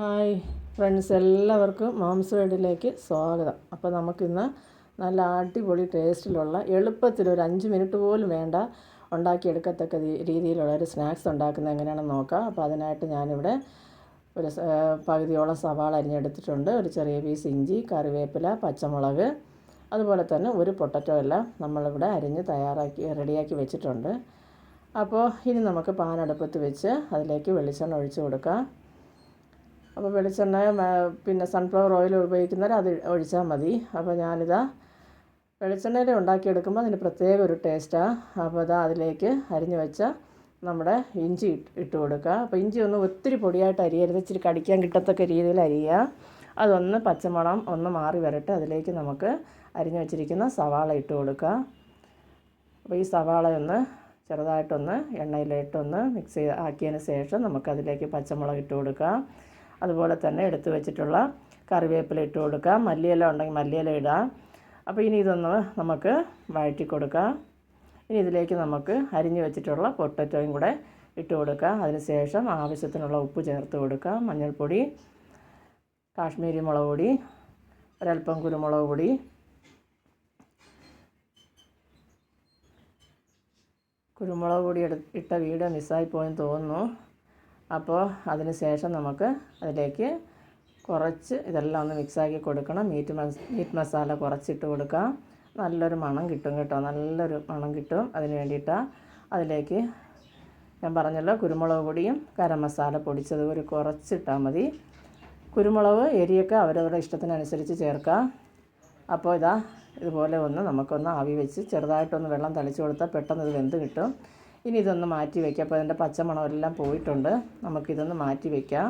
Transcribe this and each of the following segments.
Hi friends എല്ലാവർക്കും moms വേഡിലേക്ക് സ്വാഗതം. അപ്പോൾ നമുക്കിന്ന് നല്ല അടിപൊളി ടേസ്റ്റിലുള്ള എളുപ്പത്തിൽ ഒരു അഞ്ച് മിനിറ്റ് പോലും വേണ്ട ഉണ്ടാക്കിയെടുക്കത്തക്ക രീതിയിലുള്ള ഒരു സ്നാക്സ് ഉണ്ടാക്കുന്നത് എങ്ങനെയാണെന്ന് നോക്കാം. അപ്പോൾ അതിനായിട്ട് ഞാനിവിടെ ഒരു പകുതിയോളം സവാള അരിഞ്ഞെടുത്തിട്ടുണ്ട്. ഒരു ചെറിയ പീസ് ഇഞ്ചി കറിവേപ്പില പച്ചമുളക് അതുപോലെ തന്നെ ഒരു പൊട്ടറ്റോ എല്ലാം നമ്മളിവിടെ അരിഞ്ഞ് തയ്യാറാക്കി റെഡിയാക്കി വെച്ചിട്ടുണ്ട്. അപ്പോൾ ഇനി നമുക്ക് പാനടുപ്പത്ത് വെച്ച് അതിലേക്ക് വെളിച്ചെണ്ണ ഒഴിച്ച് കൊടുക്കാം. അപ്പോൾ വെളിച്ചെണ്ണ പിന്നെ സൺഫ്ലവർ ഓയിൽ ഉപയോഗിക്കുന്നവർ അത് ഒഴിച്ചാൽ മതി. അപ്പോൾ ഞാനിതാ വെളിച്ചെണ്ണയിൽ ഉണ്ടാക്കിയെടുക്കുമ്പോൾ അതിന് പ്രത്യേക ഒരു ടേസ്റ്റാണ് അപ്പോൾ ഇതാ അതിലേക്ക് അരിഞ്ഞു വെച്ച നമ്മുടെ ഇഞ്ചി ഇട്ട് കൊടുക്കുക. അപ്പോൾ ഇഞ്ചി ഒന്ന് ഒത്തിരി പൊടിയായിട്ട് അരിയരുത്. ഇച്ചിരി കടിക്കാൻ കിട്ടത്തക്ക രീതിയിൽ അരിയുക. അതൊന്ന് പച്ചമണം ഒന്ന് മാറി വരട്ടെ. അതിലേക്ക് നമുക്ക് അരിഞ്ഞു വെച്ചിരിക്കുന്ന സവാള ഇട്ട് കൊടുക്കുക. അപ്പോൾ ഈ സവാള ഒന്ന് ചെറുതായിട്ടൊന്ന് എണ്ണയിലിട്ടൊന്ന് മിക്സ് ചെയ്ത് ആക്കിയതിന് ശേഷം നമുക്കതിലേക്ക് പച്ചമുളക് ഇട്ട് കൊടുക്കാം അതുപോലെ തന്നെ എടുത്തു വെച്ചിട്ടുള്ള കറിവേപ്പില ഇട്ട് കൊടുക്കുക മല്ലിയില ഉണ്ടെങ്കിൽ മല്ലിയില ഇടാം. അപ്പോൾ ഇനി ഇതൊന്ന് നമുക്ക് വഴറ്റി കൊടുക്കാം. ഇനി ഇതിലേക്ക് നമുക്ക് അരിഞ്ഞു വെച്ചിട്ടുള്ള പൊട്ടറ്റോയും കൂടെ ഇട്ട് കൊടുക്കാം. അതിന് ശേഷം ആവശ്യത്തിനുള്ള ഉപ്പ് ചേർത്ത് കൊടുക്കുക മഞ്ഞൾപ്പൊടി കാശ്മീരി മുളക് പൊടി ഒരൽപ്പം കുരുമുളക് പൊടി കുരുമുളക് പൊടി എടു ഇട്ട വീഡിയോ മിസ്സായി പോയെന്ന് തോന്നുന്നു. അപ്പോൾ അതിന് ശേഷം നമുക്ക് അതിലേക്ക് കുറച്ച് ഇതെല്ലാം ഒന്ന് മിക്സാക്കി കൊടുക്കണം. മീറ്റ് മസ മീറ്റ് മസാല കുറച്ചിട്ട് കൊടുക്കാം. നല്ലൊരു മണം കിട്ടും കേട്ടോ. നല്ലൊരു മണം കിട്ടും അതിന് വേണ്ടിയിട്ടാണ് അതിലേക്ക് ഞാൻ പറഞ്ഞല്ലോ കുരുമുളക് പൊടിയും ഗരം മസാല പൊടിച്ചത് ഒരു കുറച്ചിട്ടാൽ മതി. കുരുമുളക് എരിയൊക്കെ അവരവരുടെ ഇഷ്ടത്തിനനുസരിച്ച് ചേർക്കാം. അപ്പോൾ ഇതാ ഇതുപോലെ ഒന്ന് നമുക്കൊന്ന് ആവി വെച്ച് ചെറുതായിട്ടൊന്ന് വെള്ളം തളിച്ച് കൊടുത്താൽ പെട്ടെന്ന് ഇത് വെന്ത് കിട്ടും. ഇനി ഇതൊന്ന് മാറ്റി വയ്ക്കാം. അപ്പോൾ അതിന്റെ പച്ചമണമെല്ലാം പോയിട്ടുണ്ട്. നമുക്കിതൊന്ന് മാറ്റി വയ്ക്കാം.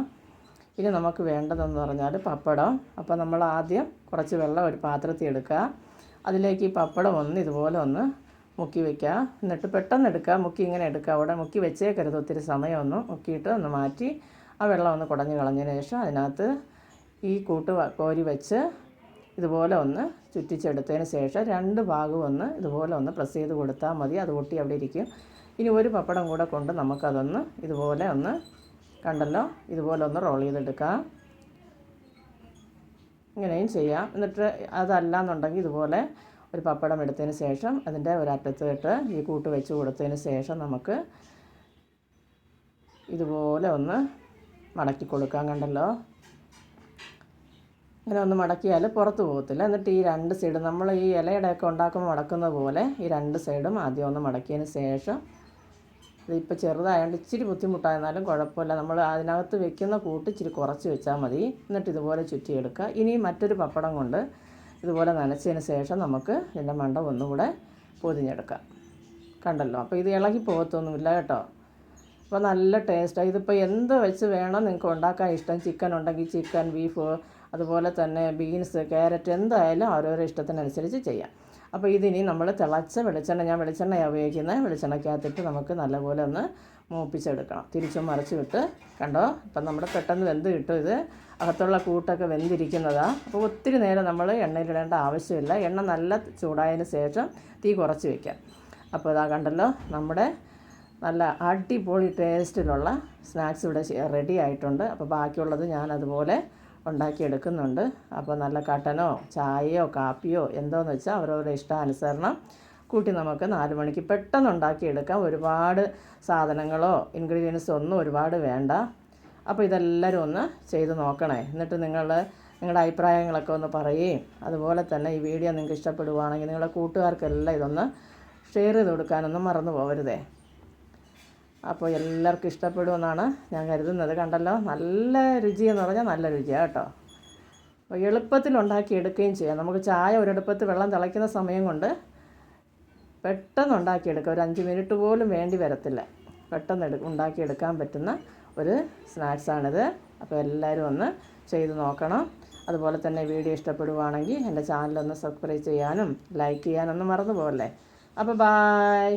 ഇനി നമുക്ക് വേണ്ടതെന്ന് പറഞ്ഞാൽ പപ്പടം. അപ്പോൾ നമ്മൾ ആദ്യം കുറച്ച് വെള്ളം ഒരു പാത്രത്തിൽ എടുക്കുക. അതിലേക്ക് ഈ പപ്പടം ഒന്ന് ഇതുപോലെ ഒന്ന് മുക്കി വയ്ക്കുക. എന്നിട്ട് പെട്ടെന്ന് എടുക്കുക. മുക്കി ഇങ്ങനെ എടുക്കുക. അവിടെ മുക്കി വെച്ചേക്കരുത്. ഒത്തിരി സമയമൊന്നും മുക്കിയിട്ട് ഒന്ന് മാറ്റി ആ വെള്ളം ഒന്ന് കുടഞ്ഞ് കളഞ്ഞതിന് ശേഷം അതിനകത്ത് ഈ കൂട്ട് കോരി വെച്ച് ഇതുപോലെ ഒന്ന് ചുറ്റിച്ചെടുത്തതിന് ശേഷം രണ്ട് ഭാഗവും ഒന്ന് ഇതുപോലെ ഒന്ന് പ്രസ് ചെയ്ത് കൊടുത്താൽ മതി. അത് ഒട്ടി അവിടെ ഇരിക്കും. ഇനി ഒരു പപ്പടം കൂടെ കൊണ്ട് നമുക്കതൊന്ന് ഇതുപോലെ ഒന്ന് കണ്ടല്ലോ ഇതുപോലെ ഒന്ന് റോൾ ചെയ്തെടുക്കാം. ഇങ്ങനെയും ചെയ്യാം. എന്നിട്ട് അതല്ല എന്നുണ്ടെങ്കിൽ ഇതുപോലെ ഒരു പപ്പടം എടുത്തതിന് ശേഷം അതിന്റെ ഒരറ്റത്ത് ഇട്ട് ഈ കൂട്ട് വെച്ച് കൊടുത്തതിന് ശേഷം നമുക്ക് ഇതുപോലെ ഒന്ന് മടക്കി കൊടുക്കാം കണ്ടല്ലോ. ഇങ്ങനെ ഒന്ന് മടക്കിയാൽ പുറത്ത് പോകത്തില്ല. എന്നിട്ട് ഈ രണ്ട് സൈഡും നമ്മൾ ഈ ഇലയുടെയൊക്കെ ഉണ്ടാക്കുമ്പോൾ മടക്കുന്നത് പോലെ ഈ രണ്ട് സൈഡും ആദ്യം ഒന്ന് മടക്കിയതിന് ശേഷം ഇതിപ്പോൾ ചെറുതായതുകൊണ്ട് ഇച്ചിരി ബുദ്ധിമുട്ടായിരുന്നാലും കുഴപ്പമില്ല. നമ്മൾ അതിനകത്ത് വെക്കുന്ന കൂട്ട് ഇച്ചിരി കുറച്ച് വെച്ചാൽ മതി. എന്നിട്ട് ഇതുപോലെ ചുറ്റിയെടുക്കുക. ഇനി മറ്റൊരു പപ്പടം കൊണ്ട് ഇതുപോലെ നനച്ചതിന് ശേഷം നമുക്ക് ഇതിന്റെ മണ്ട ഒന്നുകൂടെ പൊതിഞ്ഞെടുക്കാം. കണ്ടല്ലോ? അപ്പോൾ ഇത് ഇളകി പോകത്തൊന്നുമില്ല കേട്ടോ. അപ്പോൾ നല്ല ടേസ്റ്റാണ് ഇതിപ്പോൾ എന്ത് വെച്ച് വേണം നിങ്ങൾക്ക് ഉണ്ടാക്കാൻ? ഇഷ്ടം ചിക്കൻ ഉണ്ടെങ്കിൽ ചിക്കൻ ബീഫ് അതുപോലെ തന്നെ ബീൻസ് ക്യാരറ്റ് എന്തായാലും ഓരോരോ ഇഷ്ടത്തിനനുസരിച്ച് ചെയ്യാം. അപ്പോൾ ഇതിനി നമ്മൾ തിളച്ച വെളിച്ചെണ്ണ ഞാൻ വെളിച്ചെണ്ണയാണ് ഉപയോഗിക്കുന്നത്. വെളിച്ചെണ്ണയ്ക്കകത്തിട്ട് നമുക്ക് നല്ലപോലെ ഒന്ന് മൂപ്പിച്ചെടുക്കണം. തിരിച്ചും മറിച്ച് വിട്ട് കണ്ടോ? ഇപ്പം നമ്മുടെ പെട്ടെന്ന് വെന്ത് കിട്ടും ഇത്. അകത്തുള്ള കൂട്ടൊക്കെ വെന്തിരിക്കുന്നതാണ് അപ്പോൾ ഒത്തിരി നേരം നമ്മൾ എണ്ണയിലിടേണ്ട ആവശ്യമില്ല. എണ്ണ നല്ല ചൂടായതിന് ശേഷം തീ കുറച്ച് വയ്ക്കാം അപ്പോൾ ഇതാ കണ്ടല്ലോ നമ്മുടെ നല്ല അടിപൊളി ടേസ്റ്റിലുള്ള സ്നാക്സ് ഇവിടെ റെഡി ആയിട്ടുണ്ട്. അപ്പോൾ ബാക്കിയുള്ളത് ഞാൻ അതുപോലെ ഉണ്ടാക്കിയെടുക്കുന്നുണ്ട്. അപ്പോൾ നല്ല കട്ടനോ ചായയോ കാപ്പിയോ എന്തോന്ന് വെച്ചാൽ അവരവരുടെ ഇഷ്ടാനുസരണം കൂട്ടി നമുക്ക് നാല് മണിക്ക് പെട്ടെന്ന് ഉണ്ടാക്കിയെടുക്കാം. ഒരുപാട് സാധനങ്ങളോ ഇൻഗ്രീഡിയൻസോ ഒന്നും ഒരുപാട് വേണ്ട. അപ്പോൾ ഇതെല്ലാവരും ഒന്ന് ചെയ്ത് നോക്കണേ. എന്നിട്ട് നിങ്ങൾ നിങ്ങളുടെ അഭിപ്രായങ്ങളൊക്കെ ഒന്ന് പറയുകയും അതുപോലെ തന്നെ ഈ വീഡിയോ നിങ്ങൾക്ക് ഇഷ്ടപ്പെടുവാണെങ്കിൽ നിങ്ങളുടെ കൂട്ടുകാർക്കെല്ലാം ഇതൊന്ന് ഷെയർ ചെയ്ത് കൊടുക്കാനൊന്നും മറന്നു പോകരുതേ. അപ്പോൾ എല്ലാവർക്കും ഇഷ്ടപ്പെടുമെന്നാണ് ഞാൻ കരുതുന്നത്. കണ്ടല്ലോ? നല്ല രുചി എന്ന് പറഞ്ഞാൽ നല്ല രുചിയാണ് കേട്ടോ. അപ്പോൾ എളുപ്പത്തിൽ ഉണ്ടാക്കി എടുക്കുകയും ചെയ്യാം. നമുക്ക് ചായ ഒരെടുപ്പത്ത് വെള്ളം തിളയ്ക്കുന്ന സമയം കൊണ്ട് പെട്ടെന്ന് ഉണ്ടാക്കിയെടുക്കാം ഒരു അഞ്ച് മിനിറ്റ് പോലും വേണ്ടി വരത്തില്ല. പെട്ടെന്ന് എടു ഉണ്ടാക്കിയെടുക്കാൻ പറ്റുന്ന ഒരു സ്നാക്സാണിത് അപ്പോൾ എല്ലാവരും ഒന്ന് ചെയ്ത് നോക്കണം. അതുപോലെ തന്നെ വീഡിയോ ഇഷ്ടപ്പെടുവാണെങ്കിൽ എന്റെ ചാനലൊന്ന് സബ്സ്ക്രൈബ് ചെയ്യാനും ലൈക്ക് ചെയ്യാനൊന്നും മറന്നു പോകല്ലേ അപ്പോൾ ബായ്.